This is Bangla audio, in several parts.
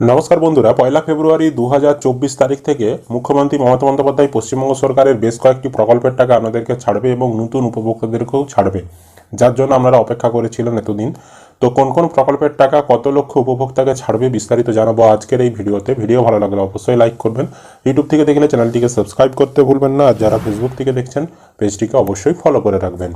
নমস্কার বন্ধুরা, পয়লা ফেব্রুয়ারি দু হাজার চব্বিশ তারিখ থেকে মুখ্যমন্ত্রী মমতা বন্দ্যোপাধ্যায় পশ্চিমবঙ্গ সরকারের বেশ কয়েকটি প্রকল্পের টাকা আপনাদেরকে ছাড়বে এবং নতুন উপভোক্তাদেরকেও ছাড়বে। যার জন্য আপনারা অপেক্ষা করেছিলেন এতদিন। তো কোন কোন প্রকল্পের টাকা কত লক্ষ উপভোক্তাকে ছাড়বে বিস্তারিত জানাব আজকের এই ভিডিওতে। ভিডিও ভালো লাগলে অবশ্যই লাইক করবেন। ইউটিউব থেকে দেখলে চ্যানেলটিকে সাবস্ক্রাইব করতে ভুলবেন না। আর যারা ফেসবুক থেকে দেখছেন, পেজটিকে অবশ্যই ফলো করে রাখবেন।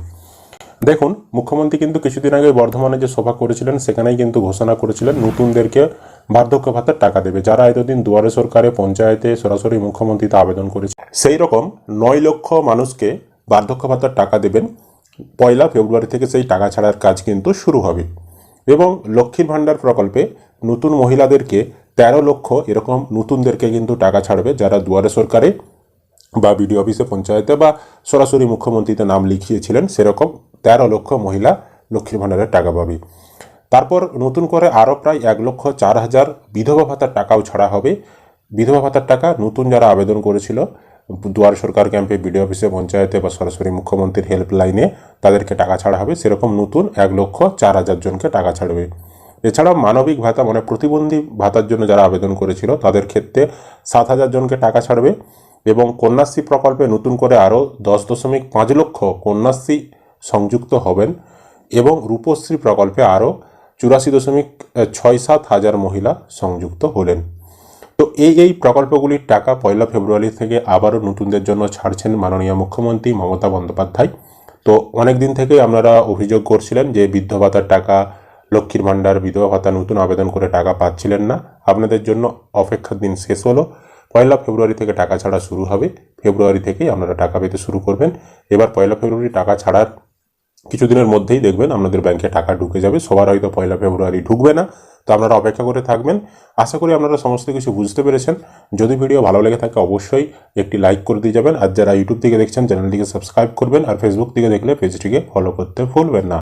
দেখুন, মুখ্যমন্ত্রী কিন্তু কিছুদিন আগে বর্ধমানে যে সভা করেছিলেন, সেখানেই কিন্তু ঘোষণা করেছিলেন নতুনদেরকে বার্ধক্য ভাতার টাকা দেবে, যারা এতদিন দুয়ারে সরকারে, পঞ্চায়েতে সরাসরি মুখ্যমন্ত্রীতে আবেদন করেছে। সেই রকম নয় লক্ষ মানুষকে বার্ধক্য ভাতার টাকা দেবেন। পয়লা ফেব্রুয়ারি থেকে সেই টাকা ছাড়ার কাজ কিন্তু শুরু হবে। এবং লক্ষ্মীর ভাণ্ডার প্রকল্পে নতুন মহিলাদেরকে তেরো লক্ষ এরকম নতুনদেরকে কিন্তু টাকা ছাড়বে, যারা দুয়ারে সরকারে বা বিডিও অফিসে, পঞ্চায়েতে বা সরাসরি মুখ্যমন্ত্রীতে নাম লিখিয়েছিলেন, সেরকম তেরো লক্ষ মহিলা লক্ষ্মীর ভাণ্ডারের টাকা পাবে। তারপর নতুন করে আরও প্রায় এক লক্ষ চার হাজার বিধবা ভাতার টাকাও ছাড়া হবে। বিধবা ভাতার টাকা নতুন যারা আবেদন করেছিল, দুয়ার সরকার ক্যাম্পে বিডিও অফিসে, পঞ্চায়েতে বা সরাসরি মুখ্যমন্ত্রীর হেল্পলাইনে তাদেরকে টাকা ছাড়া হবে। সেরকম নতুন এক লক্ষ চার হাজার জনকে টাকা ছাড়বে। এছাড়াও মানবিক ভাতা মানে প্রতিবন্ধী ভাতার জন্য যারা আবেদন করেছিল, তাদের ক্ষেত্রে সাত হাজার জনকে টাকা ছাড়বে এবং কন্যাশ্রী প্রকল্পে নতুন করে আরও দশ দশমিক পাঁচ লক্ষ কন্যাশ্রী সংযুক্ত হবেন এবং রূপশ্রী প্রকল্পে আরও চুরাশি দশমিক ছয় সাত হাজার মহিলা সংযুক্ত হলেন। তো এই এই প্রকল্পগুলির টাকা পয়লা ফেব্রুয়ারি থেকে আবারও নতুনদের জন্য ছাড়ছেন মাননীয় মুখ্যমন্ত্রী মমতা বন্দ্যোপাধ্যায়। তো অনেক দিন থেকেই আপনারা অভিযোগ করছিলেন যে বৃদ্ধ ভাতার টাকা, লক্ষ্মীর ভাণ্ডার, বিধবা ভাতা নতুন আবেদন করে টাকা পাচ্ছিলেন না। আপনাদের জন্য অপেক্ষার দিন শেষ হলো। পয়লা ফেব্রুয়ারি থেকে টাকা ছাড়া শুরু হবে। ফেব্রুয়ারি থেকেই আপনারা টাকা পেতে শুরু করবেন। এবার পয়লা ফেব্রুয়ারি টাকা ছাড়ার কিছুদিনের মধ্যেই দেখবেন আপনাদের ব্যাংকে টাকা ঢুকে যাবে, সবার হয়তো পয়লা ফেব্রুয়ারি ঢুকবে না, তো আপনারা অপেক্ষা করে থাকবেন। আশা করি আপনারা সমস্ত কিছু বুঝতে পেরেছেন। যদি ভিডিও ভালো লেগে থাকে অবশ্যই একটি লাইক করে দিয়ে যাবেন। আর যারা ইউটিউব থেকে দেখছেন, চ্যানেলটিকে সাবস্ক্রাইব করবেন। আর ফেসবুক থেকে দেখলে পেজটিকে ফলো করতে ভুলবেন না।